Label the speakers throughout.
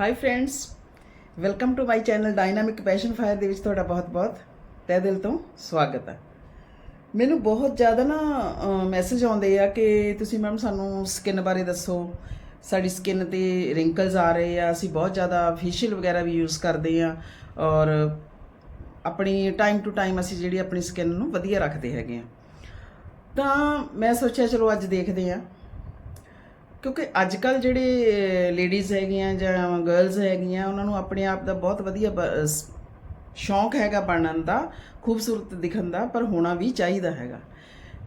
Speaker 1: Hi friends welcome to my channel dynamic passion fire ਦੇ ਵਿੱਚ ਤੁਹਾਡਾ ਬਹੁਤ-ਬਹੁਤ, ਤਹਿ ਦਿਲ ਤੋਂ ਸਵਾਗਤ ਹੈ। ਮੈਨੂੰ ਬਹੁਤ ਜ਼ਿਆਦਾ ਨਾ ਮੈਸੇਜ ਆਉਂਦੇ ਆ ਕਿ ਤੁਸੀਂ ਮੈਮ ਸਾਨੂੰ ਸਕਿਨ ਬਾਰੇ ਦੱਸੋ। ਸਾਡੀ ਸਕਿਨ ਤੇ ਰਿੰਕਲਸ ਆ ਰਹੇ ਆ, ਅਸੀਂ ਬਹੁਤ ਜ਼ਿਆਦਾ ਫੇਸ਼ੀਅਲ ਵਗੈਰਾ ਵੀ ਯੂਜ਼ ਕਰਦੇ ਆ ਔਰ ਆਪਣੀ ਟਾਈਮ ਟੂ ਟਾਈਮ ਅਸੀਂ ਜਿਹੜੀ ਆਪਣੀ ਸਕਿਨ ਨੂੰ ਵਧੀਆ ਰੱਖਦੇ ਹੈਗੇ ਆ। ਤਾਂ ਮੈਂ ਸੋਚਿਆ ਚਲੋ ਅੱਜ ਦੇਖਦੇ ਆ। ਕਿਉਂਕਿ ਅੱਜ ਕੱਲ ਜਿਹੜੇ ਲੇਡੀਜ਼ ਹੈਗੀਆਂ ਜਾਂ ਗਰਲਸ ਹੈਗੀਆਂ, ਉਹਨਾਂ ਨੂੰ ਆਪਣੇ ਆਪ ਦਾ ਬਹੁਤ ਵਧੀਆ ਬ- ਸ਼ੌਂਕ ਹੈਗਾ ਬਣਨ ਦਾ, ਖੂਬਸੂਰਤ ਦਿਖਣ ਦਾ, ਪਰ ਹੋਣਾ ਵੀ ਚਾਹੀਦਾ ਹੈਗਾ।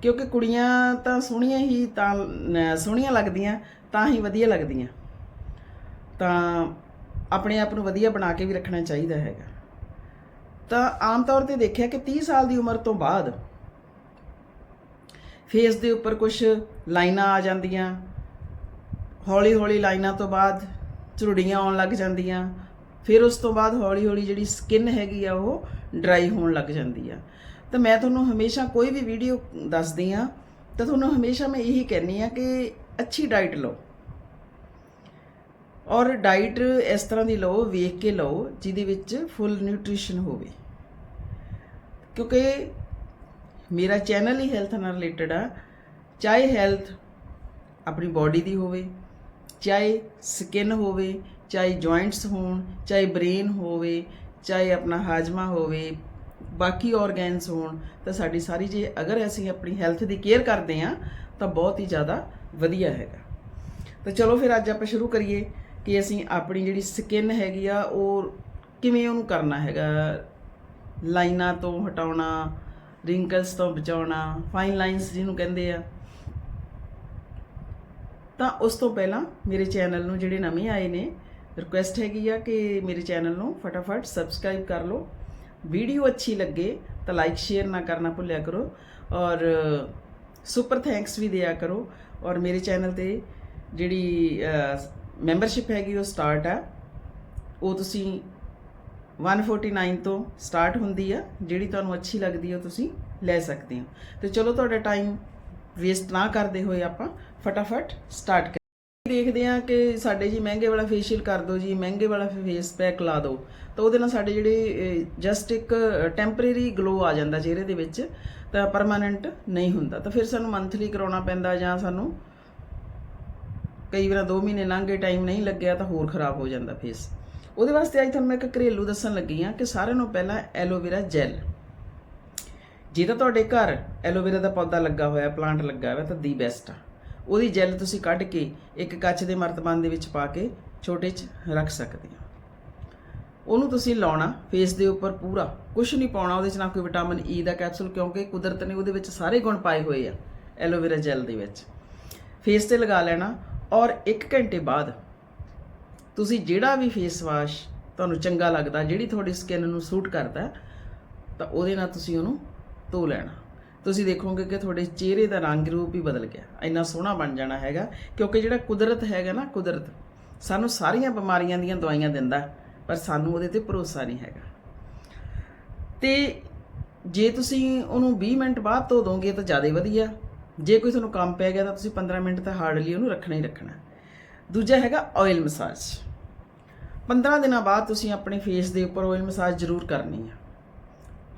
Speaker 1: ਕਿਉਂਕਿ ਕੁੜੀਆਂ ਤਾਂ ਸੋਹਣੀਆਂ ਹੀ ਤਾਂ ਸੋਹਣੀਆਂ ਲੱਗਦੀਆਂ, ਤਾਂ ਹੀ ਵਧੀਆ ਲੱਗਦੀਆਂ। ਤਾਂ ਆਪਣੇ ਆਪ ਨੂੰ ਵਧੀਆ ਬਣਾ ਕੇ ਵੀ ਰੱਖਣਾ ਚਾਹੀਦਾ ਹੈਗਾ। ਤਾਂ ਆਮ ਤੌਰ ਤੇ ਦੇਖਿਆ ਕਿ 30 ਸਾਲ ਦੀ ਉਮਰ ਤੋਂ ਬਾਅਦ ਫੇਸ ਦੇ ਉੱਪਰ ਕੁਝ ਲਾਈਨਾਂ ਆ ਜਾਂਦੀਆਂ ਹੌਲੀ ਹੌਲੀ ਲਾਈਨਾਂ ਤੋਂ ਬਾਅਦ ਝੁਰੜੀਆਂ ਆਉਣ ਲੱਗ ਜਾਂਦੀਆਂ। ਫਿਰ ਉਸ ਤੋਂ ਬਾਅਦ ਹੌਲੀ ਹੌਲੀ ਜਿਹੜੀ ਸਕਿਨ ਹੈਗੀ ਆ ਉਹ ਡਰਾਈ ਹੋਣ ਲੱਗ ਜਾਂਦੀ ਆ। ਤਾਂ ਮੈਂ ਤੁਹਾਨੂੰ ਹਮੇਸ਼ਾ ਕੋਈ ਵੀ ਵੀਡੀਓ ਦੱਸਦੀ ਆ, ਤਾਂ ਤੁਹਾਨੂੰ ਹਮੇਸ਼ਾ ਮੈਂ ਇਹੀ ਕਹਿੰਨੀ ਆ ਕਿ ਅੱਛੀ ਡਾਈਟ ਲਓ। ਔਰ ਡਾਈਟ ਇਸ ਤਰ੍ਹਾਂ ਦੀ ਲਓ, ਵੇਖ ਕੇ ਲਓ, ਜਿਹਦੇ ਵਿੱਚ ਫੁੱਲ ਨਿਊਟ੍ਰੀਸ਼ਨ ਹੋਵੇ। ਕਿਉਂਕਿ ਮੇਰਾ ਚੈਨਲ ਹੀ ਹੈਲਥ ਨਾਲ ਰਿਲੇਟਡ ਆ। ਚਾਹੇ ਹੈਲਥ ਆਪਣੀ ਬਾਡੀ ਦੀ ਹੋਵੇ ਚਾਹੇ ਸਕਿਨ ਹੋਵੇ, ਚਾਹੇ ਜੁਆਇੰਟਸ ਹੋਣ, ਚਾਹੇ ਬ੍ਰੇਨ ਹੋਵੇ, ਚਾਹੇ ਆਪਣਾ ਹਾਜਮਾ ਹੋਵੇ, ਬਾਕੀ ਆਰਗਨਸ ਹੋਣ, ਤਾਂ ਸਾਡੀ ਸਾਰੀ ਜੇ ਅਗਰ ਅਸੀਂ ਆਪਣੀ ਹੈਲਥ ਦੀ ਕੇਅਰ ਕਰਦੇ ਆ ਤਾਂ ਬਹੁਤ ਹੀ ਜ਼ਿਆਦਾ ਵਧੀਆ ਹੈਗਾ। ਤਾਂ ਚਲੋ ਫਿਰ ਅੱਜ ਆਪਾਂ ਸ਼ੁਰੂ ਕਰੀਏ ਕਿ ਅਸੀਂ ਆਪਣੀ ਜਿਹੜੀ ਸਕਿਨ ਹੈਗੀ ਆ, ਉਹ ਕਿਵੇਂ ਉਹਨੂੰ ਕਰਨਾ ਹੈਗਾ। ਲਾਈਨਾਂ ਤੋਂ ਹਟਾਉਣਾ ਰਿੰਕਲਸ ਤੋਂ ਬਚਾਉਣਾ ਫਾਈਨ ਲਾਈਨਸ ਜਿਹਨੂੰ ਕਹਿੰਦੇ ਆ। ਤਾਂ ਉਸ ਤੋਂ ਪਹਿਲਾਂ ਮੇਰੇ ਚੈਨਲ ਨੂੰ ਜਿਹੜੇ ਨਵੇਂ ਆਏ ਨੇ ਰਿਕੁਐਸਟ ਹੈਗੀ ਆ ਕਿ ਮੇਰੇ ਚੈਨਲ ਨੂੰ ਫਟਾਫਟ ਸਬਸਕ੍ਰਾਈਬ ਕਰ ਲਓ। ਵੀਡੀਓ ਅੱਛੀ ਲੱਗੇ ਤਾਂ ਲਾਈਕ ਸ਼ੇਅਰ ਨਾ ਕਰਨਾ ਭੁੱਲਿਆ ਕਰੋ ਔਰ ਸੁਪਰ ਥੈਂਕਸ ਵੀ ਦਿਆ ਕਰੋ। ਔਰ ਮੇਰੇ ਚੈਨਲ ਤੇ ਜਿਹੜੀ ਮੈਂਬਰਸ਼ਿਪ ਹੈਗੀ ਉਹ ਸਟਾਰਟ ਆ। ਉਹ ਤੁਸੀਂ 149 ਤੋਂ ਸਟਾਰਟ ਹੁੰਦੀ ਆ। ਜਿਹੜੀ ਤੁਹਾਨੂੰ ਅੱਛੀ ਲੱਗਦੀ ਹੈ ਉਹ ਤੁਸੀਂ ਲੈ ਸਕਦੇ ਹੋ। ਤੇ ਚਲੋ ਤੁਹਾਡਾ ਟਾਈਮ ਵੇਸਟ ਨਾ ਕਰਦੇ ਹੋਏ ਆਪਾਂ ਫਟਾਫਟ ਸਟਾਰਟ ਕਰ ਦੇਖਦੇ ਆ ਕਿ ਸਾਡੇ ਜੀ ਮਹਿੰਗੇ ਵਾਲਾ ਫੇਸ਼ੀਅਲ ਕਰ ਦਿਓ ਜੀ, ਮਹਿੰਗੇ ਵਾਲਾ ਫੇਸ ਪੈਕ ਲਾ ਦਿਓ। ਤਾਂ ਉਹਦੇ ਨਾਲ ਸਾਡੇ ਜਿਹੜੇ ਜਸਟ ਇੱਕ ਟੈਂਪਰੇਰੀ ਗਲੋ ਆ ਜਾਂਦਾ ਚਿਹਰੇ ਦੇ ਵਿੱਚ, ਤਾਂ ਪਰਮਾਨੈਂਟ ਨਹੀਂ ਹੁੰਦਾ। ਤਾਂ ਫਿਰ ਸਾਨੂੰ ਮੰਥਲੀ ਕਰਾਉਣਾ ਪੈਂਦਾ ਜਾਂ ਸਾਨੂੰ ਕਈ ਵਾਰ 2 ਮਹੀਨੇ ਲੰਘੇ ਟਾਈਮ ਨਹੀਂ ਲੱਗਿਆ ਤਾਂ ਹੋਰ ਖਰਾਬ ਹੋ ਜਾਂਦਾ ਫੇਸ ਉਹਦੇ ਵਾਸਤੇ ਅੱਜ ਤੁਹਾਨੂੰ ਮੈਂ ਇੱਕ ਘਰੇਲੂ ਦੱਸਣ ਲੱਗੀ ਆ ਕਿ ਸਾਰਿਆਂ ਨੂੰ ਪਹਿਲਾਂ ਐਲੋਵੇਰਾ ਜੈਲ ਜੇ ਤਾਂ ਤੁਹਾਡੇ ਘਰ ਐਲੋਵੇਰਾ ਦਾ ਪੌਦਾ ਲੱਗਾ ਹੋਇਆ ਪਲਾਂਟ ਲੱਗਾ ਹੋਇਆ, ਤਾਂ ਦੀ ਬੈਸਟ ਆ। ਉਹਦੀ ਜੈਲ ਤੁਸੀਂ ਕੱਢ ਕੇ ਇੱਕ ਕੱਚ ਦੇ ਮਰਤਬਾਨ ਦੇ ਵਿੱਚ ਪਾ ਕੇ ਛੋਟੇ 'ਚ ਰੱਖ ਸਕਦੇ ਹੋ। ਉਹਨੂੰ ਤੁਸੀਂ ਲਾਉਣਾ ਫੇਸ ਦੇ ਉੱਪਰ ਪੂਰਾ। ਕੁਝ ਨਹੀਂ ਪਾਉਣਾ, ਉਹਦੇ 'ਚ ਨਾ ਕੋਈ ਵਿਟਾਮਿਨ ਈ e ਦਾ ਕੈਪਸੂਲ ਕਿਉਂਕਿ ਕੁਦਰਤ ਨੇ ਉਹਦੇ ਵਿੱਚ ਸਾਰੇ ਗੁਣ ਪਾਏ ਹੋਏ ਆ ਐਲੋਵੇਰਾ ਜੈਲ ਦੇ ਵਿੱਚ। ਫੇਸ ਤੇ ਲਗਾ ਲੈਣਾ ਔਰ 1 ਘੰਟੇ ਬਾਅਦ ਤੁਸੀਂ ਜਿਹੜਾ ਵੀ ਫੇਸ ਵਾਸ਼ ਤੁਹਾਨੂੰ ਚੰਗਾ ਲੱਗਦਾ, ਜਿਹੜੀ ਤੁਹਾਡੀ ਸਕਿਨ ਨੂੰ ਸੂਟ ਕਰਦਾ, ਤਾਂ ਉਹਦੇ ਨਾਲ ਤੁਸੀਂ ਉਹਨੂੰ ਧੋ ਲੈਣਾ। ਤੁਸੀਂ ਦੇਖੋਗੇ ਕਿ ਤੁਹਾਡੇ ਚਿਹਰੇ ਦਾ ਰੰਗ ਰੂਪ ਹੀ ਬਦਲ ਗਿਆ। ਇੰਨਾ ਸੋਹਣਾ ਬਣ ਜਾਣਾ ਹੈਗਾ, ਕਿਉਂਕਿ ਜਿਹੜਾ ਕੁਦਰਤ ਹੈਗਾ ਨਾ ਕੁਦਰਤ, ਸਾਨੂੰ ਸਾਰੀਆਂ ਬਿਮਾਰੀਆਂ ਦੀਆਂ ਦਵਾਈਆਂ ਦਿੰਦਾ, ਪਰ ਸਾਨੂੰ ਉਹਦੇ ਤੇ ਭਰੋਸਾ ਨਹੀਂ ਹੈਗਾ। ਤੇ ਜੇ ਤੁਸੀਂ ਉਹਨੂੰ 20 ਮਿੰਟ ਬਾਅਦ ਧੋ ਦੋਗੇ ਤਾਂ ਜ਼ਿਆਦਾ ਵਧੀਆ। ਜੇ ਕੋਈ ਤੁਹਾਨੂੰ ਕੰਮ ਪੈ ਗਿਆ ਤਾਂ ਤੁਸੀਂ 15 ਮਿੰਟ ਤਾਂ ਹਾਰਡਲੀ ਉਹਨੂੰ ਰੱਖਣਾ ਹੀ ਰੱਖਣਾ। ਦੂਜਾ ਹੈਗਾ ਆਇਲ ਮਸਾਜ 15 ਦਿਨਾਂ ਬਾਅਦ ਤੁਸੀਂ ਆਪਣੇ ਫੇਸ ਦੇ ਉੱਪਰ ਆਇਲ ਮਸਾਜ ਜ਼ਰੂਰ ਕਰਨੀ ਆ।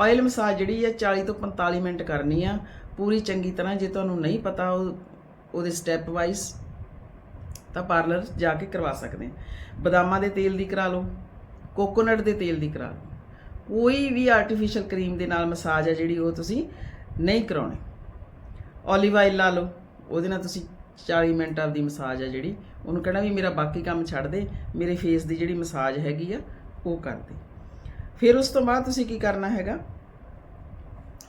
Speaker 1: ਆਇਲ ਮਸਾਜ ਜਿਹੜੀ ਆ 40 ਤੋਂ 45 ਮਿੰਟ ਕਰਨੀ ਆ। ਪੂਰੀ ਚੰਗੀ ਤਰ੍ਹਾਂ ਜੇ ਤੁਹਾਨੂੰ ਨਹੀਂ ਪਤਾ ਉਹ, ਉਹਦੇ ਸਟੈਪ ਵਾਈਜ਼ ਤਾਂ ਪਾਰਲਰ ਜਾ ਕੇ ਕਰਵਾ ਸਕਦੇ ਆ। ਬਦਾਮਾਂ ਦੇ ਤੇਲ ਦੀ ਕਰਾ ਲਓ ਕੋਕੋਨਟ ਦੇ ਤੇਲ ਦੀ ਕਰਾ ਲਓ। ਕੋਈ ਵੀ ਆਰਟੀਫੀਸ਼ੀਅਲ ਕਰੀਮ ਦੇ ਨਾਲ ਮਸਾਜ ਆ ਜਿਹੜੀ ਉਹ ਤੁਸੀਂ ਨਹੀਂ ਕਰਾਉਣੀ। ਓਲੀਵ ਆਇਲ ਲਾ ਲਓ, ਉਹਦੇ ਨਾਲ ਤੁਸੀਂ 40 ਮਿੰਟ ਆਪਦੀ ਮਸਾਜ ਆ ਜਿਹੜੀ, ਉਹਨੂੰ ਕਹਿਣਾ ਵੀ ਮੇਰਾ ਬਾਕੀ ਕੰਮ ਛੱਡ ਦੇ, ਮੇਰੇ ਫੇਸ ਦੀ ਜਿਹੜੀ ਮਸਾਜ ਹੈਗੀ ਆ, ਉਹ ਕਰ ਦੇ। ਫਿਰ ਉਸ ਤੋਂ ਬਾਅਦ ਤੁਸੀਂ ਕੀ ਕਰਨਾ ਹੈਗਾ?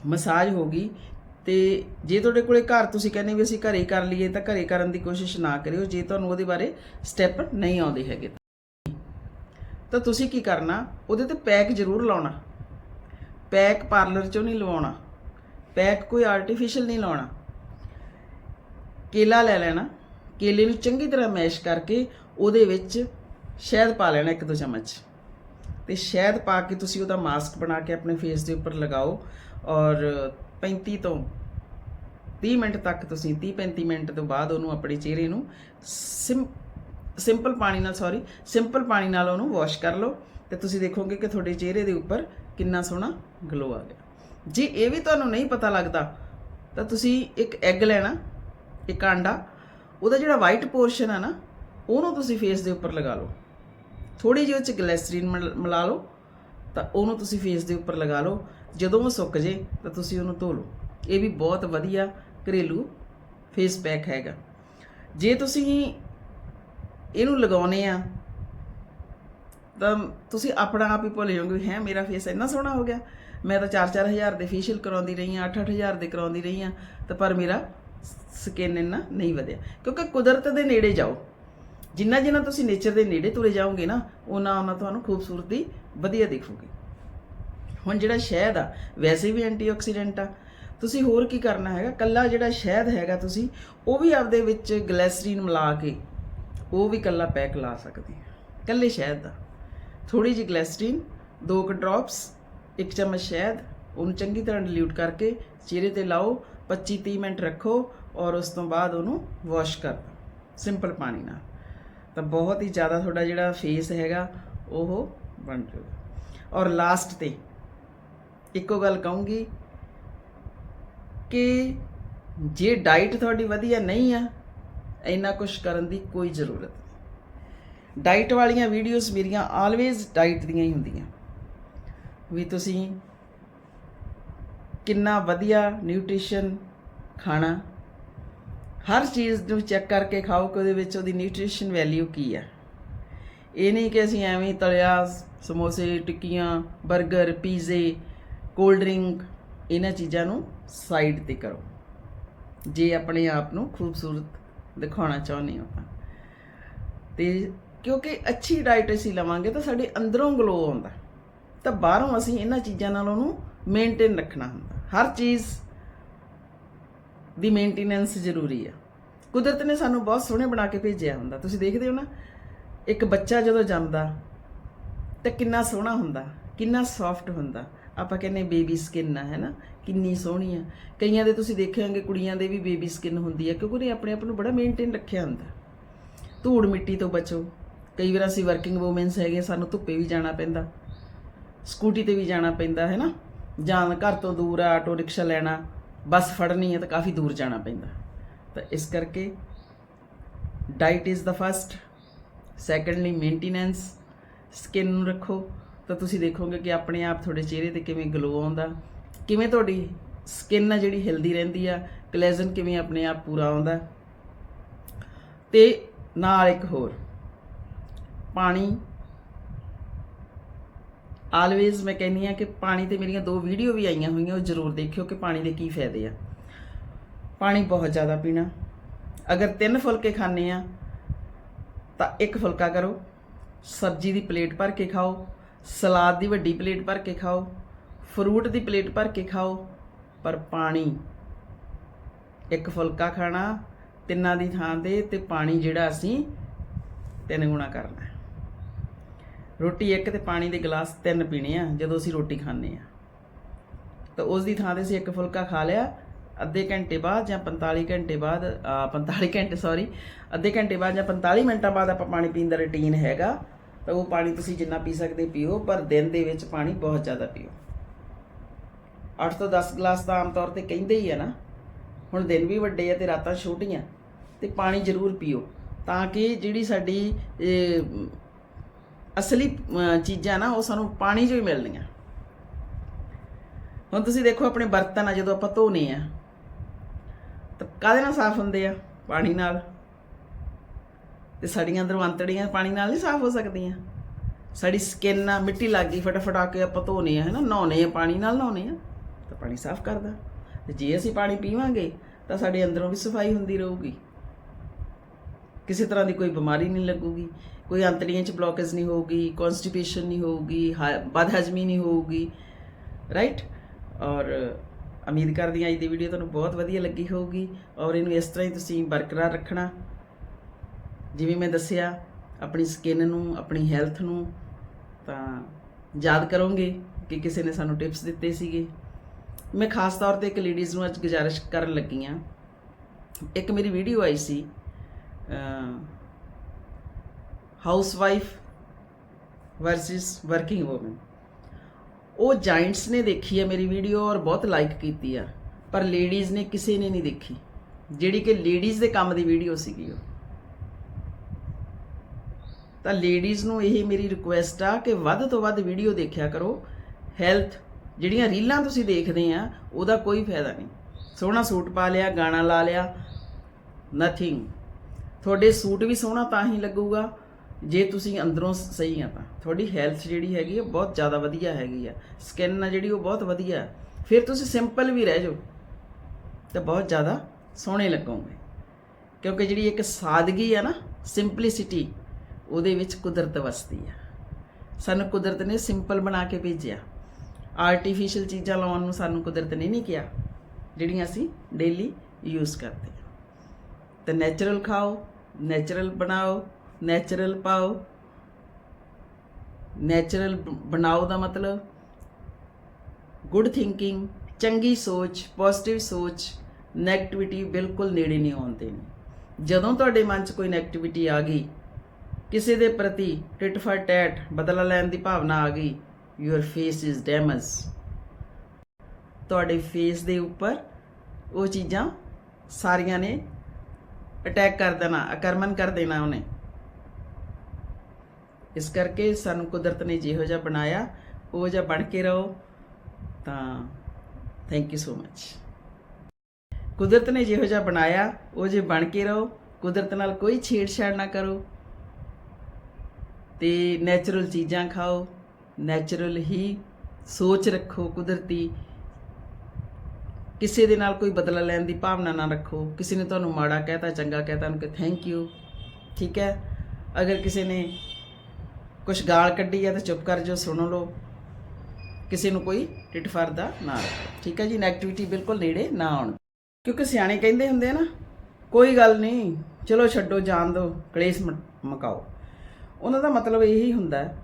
Speaker 1: ਮਸਾਜ ਹੋ ਗਈ ਤੇ ਜੇ ਤੁਹਾਡੇ ਕੋਲੇ ਘਰ ਤੁਸੀਂ ਕਹਿੰਦੇ ਵੀ ਅਸੀਂ ਘਰੇ ਕਰ ਲਈਏ ਤਾਂ ਘਰੇ ਕਰਨ ਦੀ ਕੋਸ਼ਿਸ਼ ਨਾ ਕਰਿਓ, ਜੇ ਤੁਹਾਨੂੰ ਉਹਦੇ ਬਾਰੇ ਸਟੈਪ ਨਹੀਂ ਆਉਂਦੇ ਹੈਗੇ ਤਾਂ। ਤੁਸੀਂ ਕੀ ਕਰਨਾ, ਉਹਦੇ ਤੇ ਪੈਕ ਜ਼ਰੂਰ ਲਾਉਣਾ। ਪੈਕ ਪਾਰਲਰ ਚੋਂ ਨਹੀਂ ਲਵਾਉਣਾ। ਪੈਕ ਕੋਈ ਆਰਟੀਫੀਸ਼ੀਅਲ ਨਹੀਂ ਲਾਉਣਾ। ਕੇਲਾ ਲੈ ਲੈਣਾ। ਕੇਲੇ ਨੂੰ ਚੰਗੀ ਤਰ੍ਹਾਂ ਮੈਸ਼ ਕਰਕੇ ਉਹਦੇ ਵਿੱਚ ਸ਼ਹਿਦ ਪਾ ਲੈਣਾ ਇੱਕ ਦੋ ਚਮਚ। ਤੇ ਸ਼ਹਿਦ ਪਾ ਕੇ ਤੁਸੀਂ ਉਹਦਾ ਮਾਸਕ ਬਣਾ ਕੇ ਆਪਣੇ ਫੇਸ ਦੇ ਉੱਪਰ ਲਗਾਓ ਔਰ 35 ਤੋਂ 30 ਮਿੰਟ ਤੱਕ ਤੁਸੀਂ 30 35 ਮਿੰਟ ਤੋਂ ਬਾਅਦ ਉਹਨੂੰ ਆਪਣੇ ਚਿਹਰੇ ਨੂੰ ਸਿੰਪਲ ਪਾਣੀ ਨਾਲ ਸੌਰੀ ਸਿੰਪਲ ਪਾਣੀ ਨਾਲ ਉਹਨੂੰ ਵਾਸ਼ ਕਰ ਲਓ ਤੇ ਤੁਸੀਂ ਦੇਖੋਗੇ ਕਿ ਤੁਹਾਡੇ ਚਿਹਰੇ ਦੇ ਉੱਪਰ ਕਿੰਨਾ ਸੋਹਣਾ ਗਲੋ ਆ ਗਿਆ। ਜੇ ਇਹ ਵੀ ਤੁਹਾਨੂੰ ਨਹੀਂ ਪਤਾ ਲੱਗਦਾ, ਤਾਂ ਤੁਸੀਂ ਇੱਕ ਐਗ ਲੈਣਾ, ਇੱਕ ਆਂਡਾ, ਉਹਦਾ ਜਿਹੜਾ ਵਾਈਟ ਪੋਰਸ਼ਨ ਆ ਨਾ, ਉਹਨੂੰ ਤੁਸੀਂ ਫੇਸ ਦੇ ਉੱਪਰ ਲਗਾ ਲਓ। ਥੋੜੀ ਜਿਹੀ ਉਹ ਚ ਗਲਿਸਰੀਨ ਮਿਲ- ਮਿਲਾ ਲਓ, ਤਾਂ ਉਹਨੂੰ ਤੁਸੀਂ ਫੇਸ ਦੇ ਉੱਪਰ ਲਗਾ ਲਓ। ਜਦੋਂ ਉਹ ਸੁੱਕ ਜੇ, ਤਾਂ ਤੁਸੀਂ ਉਹਨੂੰ ਧੋ ਲਓ। ਇਹ ਵੀ ਬਹੁਤ ਵਧੀਆ ਘਰੇਲੂ ਫੇਸ ਪੈਕ ਹੈਗਾ। ਜੇ ਤੁਸੀਂ ਇਹਨੂੰ ਲਗਾਉਨੇ ਆ, ਤਾਂ ਤੁਸੀਂ ਆਪਣਾ ਆਪ ਹੀ ਭੁੱਲ ਜਾਓਗੇ ਵੀ ਹੈ, ਮੇਰਾ ਫੇਸ ਇੰਨਾ ਸੋਹਣਾ ਹੋ ਗਿਆ। ਮੈਂ ਤਾਂ 4-4000 ਦੇ ਫੇਸ਼ੀਅਲ ਕਰਾਉਂਦੀ ਰਹੀ ਆ 8-8000 ਦੇ ਕਰਾਉਂਦੀ ਰਹੀ ਆ ਤਾਂ ਪਰ ਮੇਰਾ ਸਕਿਨ ਇੰਨਾ ਨਹੀਂ ਵਧਿਆ। ਕਿਉਂਕਿ ਕੁਦਰਤ ਦੇ ਨੇੜੇ ਜਾਓ। ਜਿੰਨਾ ਜਿੰਨਾ ਤੁਸੀਂ ਨੇਚਰ ਦੇ ਨੇੜੇ ਤੁਰੇ ਜਾਓਗੇ ਨਾ ਉਹਨਾਂ ਉਹਨਾਂ ਤੁਹਾਨੂੰ ਖੂਬਸੂਰਤੀ ਵਧੀਆ ਦਿਖੂਗੀ। ਹੁਣ ਜਿਹੜਾ ਸ਼ਹਿਦ ਆ, ਵੈਸੇ ਵੀ ਐਂਟੀਆਕਸੀਡੈਂਟ ਆ। ਤੁਸੀਂ ਹੋਰ ਕੀ ਕਰਨਾ ਹੈਗਾ? ਕੱਲਾ ਜਿਹੜਾ ਸ਼ਹਿਦ ਹੈਗਾ ਤੁਸੀਂ, ਉਹ ਵੀ ਆਪਦੇ ਵਿੱਚ ਗਲੈਸਰੀਨ ਮਿਲਾ ਕੇ, ਉਹ ਵੀ ਕੱਲਾ ਪੈਕ ਲਾ ਸਕਦੇ ਆ। ਕੱਲੇ ਸ਼ਹਿਦ ਦਾ। ਥੋੜੀ ਜਿਹੀ ਗਲੈਸਰੀਨ ਦੋ ਕੁ ਡ੍ਰੌਪਸ ਇੱਕ ਚਮਚ ਸ਼ਹਿਦ, ਉਹਨੂੰ ਚੰਗੀ ਤਰ੍ਹਾਂ ਡਿਲੂਟ ਕਰਕੇ ਚਿਹਰੇ ਤੇ ਲਾਓ 25-30 ਮਿੰਟ ਰੱਖੋ ਔਰ ਉਸ ਤੋਂ ਬਾਅਦ ਉਹਨੂੰ ਵਾਸ਼ ਕਰ ਦਿਓ। ਸਿੰਪਲ ਪਾਣੀ ਨਾਲ। ਤਾਂ ਬਹੁਤ ਹੀ ਜ਼ਿਆਦਾ ਤੁਹਾਡਾ ਜਿਹੜਾ ਫੇਸ ਹੈਗਾ, ਉਹ ਬਣ ਜਾਊਗਾ ਔਰ ਲਾਸਟ ਤੇ ਇੱਕੋ ਗੱਲ ਕਹੂੰਗੀ ਕਿ ਜੇ ਡਾਈਟ ਤੁਹਾਡੀ ਵਧੀਆ ਨਹੀਂ ਆ, ਇੰਨਾ ਕੁਝ ਕਰਨ ਦੀ ਕੋਈ ਜ਼ਰੂਰਤ ਨਹੀਂ। ਡਾਈਟ ਵਾਲੀਆਂ ਵੀਡੀਓਜ਼ ਮੇਰੀਆਂ ਆਲਵੇਜ਼ ਡਾਈਟ ਦੀਆਂ ਹੀ ਹੁੰਦੀਆਂ। ਵੀ ਤੁਸੀਂ ਕਿੰਨਾ ਵਧੀਆ ਨਿਊਟ੍ਰੀਸ਼ਨ ਖਾਣਾ ਹਰ ਚੀਜ਼ ਨੂੰ ਚੈੱਕ ਕਰਕੇ ਖਾਓ ਕਿ ਉਹਦੇ ਵਿੱਚ ਉਹਦੀ ਨਿਊਟ੍ਰੀਸ਼ਨ ਵੈਲਿਊ ਕੀ ਹੈ ਇਹ ਨਹੀਂ ਕਿ ਅਸੀਂ ਐਵੇਂ ਤਲਿਆ ਸਮੋਸੇ, ਟਿੱਕੀਆਂ 버ਗਰ ਪੀਜ਼ੇ ਕੋਲਡ ਡਰਿੰਕ ਇਹਨਾਂ ਚੀਜ਼ਾਂ ਨੂੰ ਸਾਈਡ ਤੇ ਕਰੋ। ਜੇ ਆਪਣੇ ਆਪ ਨੂੰ ਖੂਬਸੂਰਤ ਦਿਖਾਉਣਾ ਚਾਹੁੰਦੇ ਹੋ ਤਾਂ। ਤੇ ਕਿਉਂਕਿ ਅੱਛੀ ਡਾਈਟ ਅਸੀਂ ਲਵਾਂਗੇ ਤਾਂ ਸਾਡੇ ਅੰਦਰੋਂ ਗਲੋ ਆਉਂਦਾ। ਤਾਂ ਬਾਹਰੋਂ ਅਸੀਂ ਇਹਨਾਂ ਚੀਜ਼ਾਂ ਨਾਲ ਉਹਨੂੰ ਮੇਨਟੇਨ ਰੱਖਣਾ ਹੁੰਦਾ। ਹਰ ਚੀਜ਼ ਦੀ ਮੇਨਟੇਨੈਂਸ ਜ਼ਰੂਰੀ ਆ। ਕੁਦਰਤ ਨੇ ਸਾਨੂੰ ਬਹੁਤ ਸੋਹਣੇ ਬਣਾ ਕੇ ਭੇਜਿਆ ਹੁੰਦਾ। ਤੁਸੀਂ ਦੇਖਦੇ ਹੋ ਨਾ, ਇੱਕ ਬੱਚਾ ਜਦੋਂ ਜੰਮਦਾ, ਤਾਂ ਕਿੰਨਾ ਸੋਹਣਾ ਹੁੰਦਾ, ਕਿੰਨਾ ਸੌਫਟ ਹੁੰਦਾ। ਆਪਾਂ ਕਹਿੰਦੇ ਬੇਬੀ ਸਕਿਨ ਆ ਹੈ ਨਾ ਕਿੰਨੀ ਸੋਹਣੀ ਆ। ਕਈਆਂ ਦੇ ਤੁਸੀਂ ਦੇਖੇ ਹੋਣਗੇ, ਕੁੜੀਆਂ ਦੇ ਵੀ ਬੇਬੀ ਸਕਿਨ ਹੁੰਦੀ ਆ, ਕਿਉਂਕਿ ਉਹਨੇ ਆਪਣੇ ਆਪ ਨੂੰ ਬੜਾ ਮੇਨਟੇਨ ਰੱਖਿਆ ਹੁੰਦਾ। ਧੂੜ ਮਿੱਟੀ ਤੋਂ ਬਚੋ। ਕਈ ਵਾਰ ਅਸੀਂ ਵਰਕਿੰਗ ਵੂਮਨਸ ਹੈਗੇ ਸਾਨੂੰ ਧੁੱਪੇ ਵੀ ਜਾਣਾ ਪੈਂਦਾ ਸਕੂਟੀ ਤੇ ਵੀ ਜਾਣਾ ਪੈਂਦਾ ਹੈ ਨਾ ਜਾਂ ਘਰ ਤੋਂ ਦੂਰ ਆ ਆਟੋ ਰਿਕਸ਼ਾ ਲੈਣਾ ਬੱਸ ਫੜਨੀ ਹੈ ਤਾਂ ਕਾਫੀ ਦੂਰ ਜਾਣਾ ਪੈਂਦਾ। ਤਾਂ ਇਸ ਕਰਕੇ diet is the first secondly maintenance skin ਨੂੰ ਰੱਖੋ। ਤਾਂ ਤੁਸੀਂ ਦੇਖੋਗੇ ਕਿ ਆਪਣੇ ਆਪ ਤੁਹਾਡੇ ਚਿਹਰੇ ਤੇ ਕਿਵੇਂ ਗਲੋ ਆਉਂਦਾ, ਕਿਵੇਂ ਤੁਹਾਡੀ ਸਕਿਨ ਆ ਜਿਹੜੀ ਹਿਲਦੀ ਰਹਿੰਦੀ ਆ ਕਲੇਜਨ ਕਿਵੇਂ ਆਪਣੇ ਆਪ ਪੂਰਾ ਆਉਂਦਾ। ਤੇ ਨਾਲ ਇੱਕ ਹੋਰ, ਪਾਣੀ ਆਲਵੇਜ਼ ਮੈਂ ਕਹਿੰਦੀ ਆ ਕਿ ਪਾਣੀ ਤੇ ਮੇਰੀਆਂ ਦੋ ਵੀਡੀਓ ਵੀ ਆਈਆਂ ਹੋਈਆਂ, ਉਹ ਜ਼ਰੂਰ ਦੇਖਿਓ ਕਿ ਪਾਣੀ ਦੇ ਕੀ ਫਾਇਦੇ ਆ। ਪਾਣੀ ਬਹੁਤ ਜ਼ਿਆਦਾ ਪੀਣਾ। ਅਗਰ ਤਿੰਨ ਫੁਲਕੇ ਖਾਣੇ ਆ, ਤਾਂ ਇੱਕ ਫੁਲਕਾ ਕਰੋ। ਸਬਜ਼ੀ ਦੀ ਪਲੇਟ ਭਰ ਕੇ ਖਾਓ, ਸਲਾਦ ਦੀ ਵੱਡੀ ਪਲੇਟ ਭਰ ਕੇ ਖਾਓ, ਫਰੂਟ ਦੀ ਪਲੇਟ ਭਰ ਕੇ ਖਾਓ, ਪਰ ਪਾਣੀ, ਇੱਕ ਫੁਲਕਾ ਖਾਣਾ ਤਿੰਨਾਂ ਦੀ ਥਾਂ ਤੇ ਤੇ ਪਾਣੀ ਜਿਹੜਾ ਅਸੀਂ ਤਿੰਨ ਗੁਣਾ ਕਰਨਾ ਰੋਟੀ ਇੱਕ ਤੇ ਪਾਣੀ ਦੇ ਗਲਾਸ ਤਿੰਨ ਪੀਣੇ ਆ ਜਦੋਂ ਅਸੀਂ ਰੋਟੀ ਖਾਂਦੇ ਆ। ਤਾਂ ਉਸ ਦੀ ਥਾਂ ਤੇ ਅਸੀਂ ਇੱਕ ਫੁਲਕਾ ਖਾ ਲਿਆ ਅੱਧੇ ਘੰਟੇ ਬਾਅਦ ਜਾਂ 45 ਘੰਟੇ ਬਾਅਦ ਅ, 45 ਘੰਟੇ ਸੌਰੀ ਅੱਧੇ ਘੰਟੇ ਬਾਅਦ ਜਾਂ 45 ਮਿੰਟਾਂ ਬਾਅਦ ਆਪਾਂ ਪਾਣੀ ਪੀਣ ਦਾ ਰੁਟੀਨ ਹੈਗਾ ਤਾਂ ਉਹ ਪਾਣੀ ਤੁਸੀਂ ਜਿੰਨਾ ਪੀ ਸਕਦੇ ਪੀਓ ਪਰ ਦਿਨ ਦੇ ਵਿੱਚ ਪਾਣੀ ਬਹੁਤ ਜ਼ਿਆਦਾ ਪੀਓ। 8 ਤੋਂ 10 ਗਲਾਸ ਤਾਂ ਆਮ ਤੌਰ ਤੇ ਕਹਿੰਦੇ ਹੀ ਆ ਨਾ ਹੁਣ ਦਿਨ ਵੀ ਵੱਡੇ ਆ ਤੇ ਰਾਤਾਂ ਛੋਟੀਆਂ ਤੇ ਪਾਣੀ ਜ਼ਰੂਰ ਪੀਓ ਤਾਂ ਕਿ ਜਿਹੜੀ ਸਾਡੀ ਅਸਲੀ ਚੀਜ਼ਾਂ ਨਾ, ਉਹ ਸਾਨੂੰ ਪਾਣੀ 'ਚੋਂ ਹੀ ਮਿਲਣੀਆਂ। ਹੁਣ ਤੁਸੀਂ ਦੇਖੋ ਆਪਣੇ ਬਰਤਨ ਆ, ਜਦੋਂ ਆਪਾਂ ਧੋਨੇ ਆ, ਤਾਂ ਕਾਹਦੇ ਨਾਲ ਸਾਫ਼ ਹੁੰਦੇ ਆ? ਪਾਣੀ ਨਾਲ। ਤੇ ਸਾਡੀਆਂ ਅੰਦਰੋਂ ਅੰਤੜੀਆਂ ਪਾਣੀ ਨਾਲ ਨਹੀਂ ਸਾਫ਼ ਹੋ ਸਕਦੀਆਂ। ਸਾਡੀ ਸਕਿਨ ਆ, ਮਿੱਟੀ ਲੱਗ ਗਈ, ਫਟਾਫਟ ਆ ਕੇ ਆਪਾਂ ਧੋਨੇ ਆ, ਹੈਨਾ? ਨਹਾਉਨੇ ਆ, ਪਾਣੀ ਨਾਲ ਨਹਾਉਨੇ ਆ, ਤਾਂ ਪਾਣੀ ਸਾਫ਼ ਕਰਦਾ। ਤੇ ਜੇ ਅਸੀਂ ਪਾਣੀ ਪੀਵਾਂਗੇ, ਤਾਂ ਸਾਡੇ ਅੰਦਰੋਂ ਵੀ ਸਫ਼ਾਈ ਹੁੰਦੀ ਰਹੂਗੀ। ਕਿਸੇ ਤਰ੍ਹਾਂ ਦੀ ਕੋਈ ਬਿਮਾਰੀ ਨਹੀਂ ਲੱਗੂਗੀ। ਕੋਈ ਅੰਤੜੀਆਂ 'ਚ ਬਲੌਕੇਜ ਨਹੀਂ ਹੋਊਗੀ ਕਨਸਟੀਪੇਸ਼ਨ ਨਹੀਂ ਹੋਊਗੀ, ਹਾ- ਬਦਹਜ਼ਮੀ ਨਹੀਂ ਹੋਊਗੀ ਰਾਈਟ ਔਰ ਉਮੀਦ ਕਰਦੀ ਹਾਂ ਅੱਜ ਦੀ ਵੀਡੀਓ ਤੁਹਾਨੂੰ ਬਹੁਤ ਵਧੀਆ ਲੱਗੀ ਹੋਊਗੀ। ਔਰ ਇਹਨੂੰ ਇਸ ਤਰ੍ਹਾਂ ਹੀ ਤੁਸੀਂ ਬਰਕਰਾਰ ਰੱਖਣਾ। ਜਿਵੇਂ ਮੈਂ ਦੱਸਿਆ, ਆਪਣੀ ਸਕਿਨ ਨੂੰ, ਆਪਣੀ ਹੈਲਥ ਨੂੰ ਤਾਂ ਯਾਦ ਕਰੋਗੇ ਕਿ ਕਿਸੇ ਨੇ ਸਾਨੂੰ ਟਿਪਸ ਦਿੱਤੇ ਸੀਗੇ। ਮੈਂ ਖਾਸ ਤੌਰ ਤੇ ਇੱਕ ਲੇਡੀਜ਼ ਨੂੰ ਅੱਜ ਗੁਜ਼ਾਰਿਸ਼ ਕਰਨ ਲੱਗੀ ਹਾਂ। ਇੱਕ ਮੇਰੀ ਵੀਡੀਓ ਆਈ ਸੀ ਹਾਊਸਵਾਈਫ ਵਰਸਸ ਵਰਕਿੰਗ ਔਮਨ ਉਹ ਜਾਇੰਟਸ ਨੇ ਦੇਖੀ ਹੈ ਮੇਰੀ ਵੀਡੀਓ ਔਰ ਬਹੁਤ ਲਾਈਕ ਕੀਤੀ ਆ, ਪਰ ਲੇਡੀਜ਼ ਨੇ ਕਿਸੇ ਨੇ ਨਹੀਂ ਦੇਖੀ, ਜਿਹੜੀ ਕਿ ਲੇਡੀਜ਼ ਦੇ ਕੰਮ ਦੀ ਵੀਡੀਓ ਸੀਗੀ ਉਹ। ਤਾਂ ਲੇਡੀਜ਼ ਨੂੰ ਇਹ ਮੇਰੀ ਰਿਕੁਐਸਟ ਆ ਕਿ ਵੱਧ ਤੋਂ ਵੱਧ ਵੀਡੀਓ ਦੇਖਿਆ ਕਰੋ ਹੈਲਥ ਜਿਹੜੀਆਂ ਰੀਲਾਂ ਤੁਸੀਂ ਦੇਖਦੇ ਆ, ਉਹਦਾ ਕੋਈ ਫਾਇਦਾ ਨਹੀਂ। ਸੋਹਣਾ ਸੂਟ ਪਾ ਲਿਆ, ਗਾਣਾ ਲਾ ਲਿਆ ਨਥਿੰਗ ਤੁਹਾਡੇ ਸੂਟ ਵੀ ਸੋਹਣਾ ਤਾਂ ਹੀ ਲੱਗੂਗਾ ਜੇ ਤੁਸੀਂ ਅੰਦਰੋਂ ਸਹੀ ਆ ਤਾਂ। ਤੁਹਾਡੀ ਹੈਲਥ ਜਿਹੜੀ ਹੈਗੀ ਆ, ਬਹੁਤ ਜ਼ਿਆਦਾ ਵਧੀਆ ਹੈਗੀ ਆ। ਸਕਿਨ ਆ ਜਿਹੜੀ, ਉਹ ਬਹੁਤ ਵਧੀਆ ਫਿਰ ਤੁਸੀਂ ਸਿੰਪਲ ਵੀ ਰਹਿ ਜਾਓ, ਤਾਂ ਬਹੁਤ ਜ਼ਿਆਦਾ ਸੋਹਣੇ ਲੱਗੋਗੇ। ਕਿਉਂਕਿ ਜਿਹੜੀ ਇੱਕ ਸਾਦਗੀ ਆ ਨਾ ਸਿੰਪਲਿਸਿਟੀ ਉਹਦੇ ਵਿੱਚ ਕੁਦਰਤ ਵਸਦੀ ਆ। ਸਾਨੂੰ ਕੁਦਰਤ ਨੇ ਸਿੰਪਲ ਬਣਾ ਕੇ ਭੇਜਿਆ। ਆਰਟੀਫੀਸ਼ੀਅਲ ਚੀਜ਼ਾਂ ਲਾਉਣ ਨੂੰ ਸਾਨੂੰ ਕੁਦਰਤ ਨੇ ਨਹੀਂ ਕਿਹਾ, ਜਿਹੜੀਆਂ ਅਸੀਂ ਡੇਲੀ ਯੂਜ਼ ਕਰਦੇ ਹਾਂ ਤੇ ਨੈਚੁਰਲ ਖਾਓ ਨੈਚੁਰਲ ਬਣਾਓ ਨੈਚੁਰਲ ਪਾਓ। ਨੈਚੁਰਲ ਬਣਾਓ ਦਾ ਮਤਲਬ। ਗੁੱਡ ਥਿੰਕਿੰਗ, ਚੰਗੀ ਸੋਚ, ਪੋਜ਼ਿਟਿਵ ਸੋਚ 네ਗੇਟਿਵਿਟੀ ਬਿਲਕੁਲ ਨੇੜੇ ਨਹੀਂ ਆਉਣ ਦੇਣੀ। ਜਦੋਂ ਤੁਹਾਡੇ ਮਨ 'ਚ ਕੋਈ 네ਗੇਟਿਵਿਟੀ ਆ ਗਈ, ਕਿਸੇ ਦੇ ਪ੍ਰਤੀ ਟਿਟ ਫਾਰ ਟੈਟ ਬਦਲਾ ਲੈਣ ਦੀ ਭਾਵਨਾ ਆ ਗਈ ਯੂਅਰ ਫੇਸ ਇਜ਼ ਡੈਮੇਜ ਤੁਹਾਡੇ ਫੇਸ ਦੇ ਉੱਪਰ ਉਹ ਚੀਜ਼ਾਂ ਸਾਰੀਆਂ ਨੇ ਅਟੈਕ ਕਰ ਦੇਣਾ, ਆਕਰਮਣ ਕਰ ਦੇਣਾ ਉਹਨੇ। ਇਸ ਕਰਕੇ ਸਾਨੂੰ ਕੁਦਰਤ ਨੇ ਜਿਹੋ ਜਿਹਾ ਬਣਾਇਆ, ਉਹ ਜਿਹਾ ਬਣ ਕੇ ਰਹੋ, ਤਾਂ ਥੈਂਕ ਯੂ ਸੋ ਮੱਚ ਕੁਦਰਤ ਨੇ ਜਿਹੋ ਜਿਹਾ ਬਣਾਇਆ, ਉਹ ਜੇ ਬਣ ਕੇ ਰਹੋ, ਕੁਦਰਤ ਨਾਲ ਕੋਈ ਛੇੜਛਾੜ ਨਾ ਕਰੋ, ਤੇ ਨੈਚੁਰਲ ਚੀਜ਼ਾਂ ਖਾਓ ਨੈਚੁਰਲ ਹੀ ਸੋਚ ਰੱਖੋ ਕੁਦਰਤੀ। ਕਿਸੇ ਦੇ ਨਾਲ ਕੋਈ ਬਦਲਾ ਲੈਣ ਦੀ ਭਾਵਨਾ ਨਾ ਰੱਖੋ। ਕਿਸੇ ਨੇ ਤੁਹਾਨੂੰ ਮਾੜਾ ਕਹਿਤਾ, ਚੰਗਾ ਕਹਿਤਾ, ਉਹਨੂੰ ਕਿ ਥੈਂਕ ਯੂ ਠੀਕ ਹੈ? ਅਗਰ ਕਿਸੇ ਨੇ ਕੁਝ ਗਾਲ ਕੱਢੀ ਹੈ ਤਾਂ ਚੁੱਪ ਕਰ ਜਾਓ, ਸੁਣ ਲਓ। ਕਿਸੇ ਨੂੰ ਕੋਈ ਟਿਟ ਫਰਦਾ ਨਾ ਰੱਖੋ। ਠੀਕ ਹੈ ਜੀ? ਨੈਗੇਟਿਵਿਟੀ ਬਿਲਕੁਲ ਨੇੜੇ ਨਾ ਆਉਣ ਕਿਉਂਕਿ ਸਿਆਣੇ ਕਹਿੰਦੇ ਹੁੰਦੇ ਆ ਨਾ, ਕੋਈ ਗੱਲ ਨਹੀਂ, ਚਲੋ ਛੱਡੋ, ਜਾਣ ਦਿਓ, ਕਲੇਸ਼ ਮ- ਮਕਾਓ। ਉਹਨਾਂ ਦਾ ਮਤਲਬ ਇਹੀ ਹੁੰਦਾ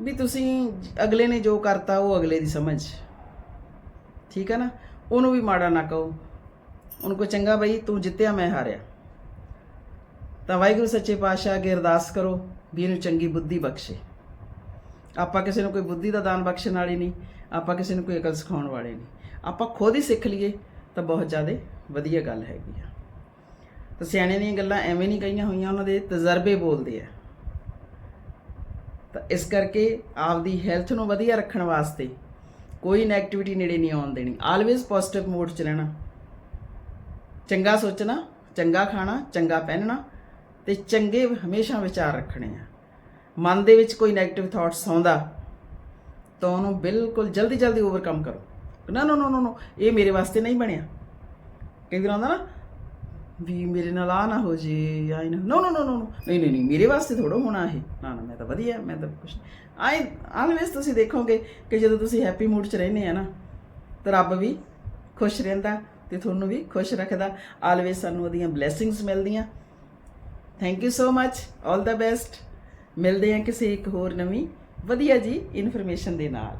Speaker 1: ਵੀ ਤੁਸੀਂ ਅਗਲੇ ਨੇ ਜੋ ਕਰਤਾ, ਉਹ ਅਗਲੇ ਦੀ ਸਮਝ। ਠੀਕ ਹੈ ਨਾ? ਉਹਨੂੰ ਵੀ ਮਾੜਾ ਨਾ ਕਹੋ। ਉਹਨੂੰ ਕੋ ਚੰਗਾ ਬਈ, ਤੂੰ ਜਿੱਤਿਆ, ਮੈਂ ਹਾਰਿਆ। ਤਾਂ ਵਾਹਿਗੁਰੂ, ਸੱਚੇ ਪਾਤਸ਼ਾਹ ਅੱਗੇ ਅਰਦਾਸ ਕਰੋ ਵੀ ਇਹਨੂੰ ਚੰਗੀ ਬੁੱਧੀ ਬਖਸ਼ੇ। ਆਪਾਂ ਕਿਸੇ ਨੂੰ ਕੋਈ ਬੁੱਧੀ ਦਾ ਦਾਨ ਬਖਸ਼ਣ ਵਾਲੇ ਨਹੀਂ, ਆਪਾਂ ਕਿਸੇ ਨੂੰ ਕੋਈ ਅਕਲ ਸਿਖਾਉਣ ਵਾਲੇ ਨਹੀਂ। ਆਪਾਂ ਖੁਦ ਹੀ ਸਿੱਖ ਲਈਏ ਤਾਂ ਬਹੁਤ ਜ਼ਿਆਦਾ ਵਧੀਆ ਗੱਲ ਹੈਗੀ ਆ। ਤਾਂ ਸਿਆਣੇ ਦੀਆਂ ਗੱਲਾਂ ਐਵੇਂ ਨਹੀਂ ਕਹੀਆਂ ਹੋਈਆਂ, ਉਹਨਾਂ ਦੇ ਤਜਰਬੇ ਬੋਲਦੇ ਆ। ਤਾਂ ਇਸ ਕਰਕੇ ਆਪਦੀ ਹੈਲਥ ਨੂੰ ਵਧੀਆ ਰੱਖਣ ਵਾਸਤੇ ਕੋਈ ਨੈਗੇਟਿਵਿਟੀ ਨੇੜੇ ਨਹੀਂ ਆਉਣ ਦੇਣੀ। ਆਲਵੇਜ਼ ਪੋਜ਼ਿਟਿਵ ਮੋਡ 'ਚ ਰਹਿਣਾ। ਚੰਗਾ ਸੋਚਣਾ, ਚੰਗਾ ਖਾਣਾ, ਚੰਗਾ ਪਹਿਨਣਾ ਤੇ ਚੰਗੇ ਹਮੇਸ਼ਾ ਵਿਚਾਰ ਰੱਖਣੇ ਆ। ਮਨ ਦੇ ਵਿੱਚ ਕੋਈ 네ਗੇਟਿਵ ਥਾਟਸ ਆਉਂਦਾ ਤਾਂ ਉਹਨੂੰ ਬਿਲਕੁਲ ਜਲਦੀ ਜਲਦੀ ਓਵਰਕਮ ਕਰੋ ਨਾ ਨਾ ਨਾ ਨਾ ਇਹ ਮੇਰੇ ਵਾਸਤੇ ਨਹੀਂ ਬਣਿਆ ਕਈ ਵਾਰ ਆਉਂਦਾ ਨਾ ਵੀ ਮੇਰੇ ਨਾਲ ਆ ਨਾ ਹੋ ਜੇ ਆਈ ਨਾ ਨੋ ਨੋ ਨੋ ਨੋ ਨਹੀਂ ਨਹੀਂ ਨਹੀਂ ਮੇਰੇ ਵਾਸਤੇ ਥੋੜਾ ਹੋਣਾ ਇਹ ਨਾ ਨਾ ਮੈਂ ਤਾਂ ਵਧੀਆ ਮੈਂ ਤਾਂ ਕੁਛ ਆਈ ਆਲਵੇਸ ਤੁਸੀਂ ਦੇਖੋਗੇ ਕਿ ਜਦੋਂ ਤੁਸੀਂ ਹੈਪੀ ਮੂਡ 'ਚ ਰਹਿੰਦੇ ਆ ਨਾ ਤਾਂ ਰੱਬ ਵੀ ਖੁਸ਼ ਰਹਿੰਦਾ ਤੇ ਤੁਹਾਨੂੰ ਵੀ ਖੁਸ਼ ਰੱਖਦਾ ਆਲਵੇਸ ਸਾਨੂੰ ਉਹਦੀਆਂ ਬਲੇਸਿੰਗਸ ਮਿਲਦੀਆਂ ਥੈਂਕ ਯੂ ਸੋ ਮੱਚ 올 ਦਾ ਬੈਸਟ ਮਿਲਦੇ ਹਾਂ ਕਿਸੇ ਇੱਕ ਹੋਰ ਨਵੀਂ ਵਧੀਆ ਜੀ ਇਨਫੋਰਮੇਸ਼ਨ ਦੇ ਨਾਲ।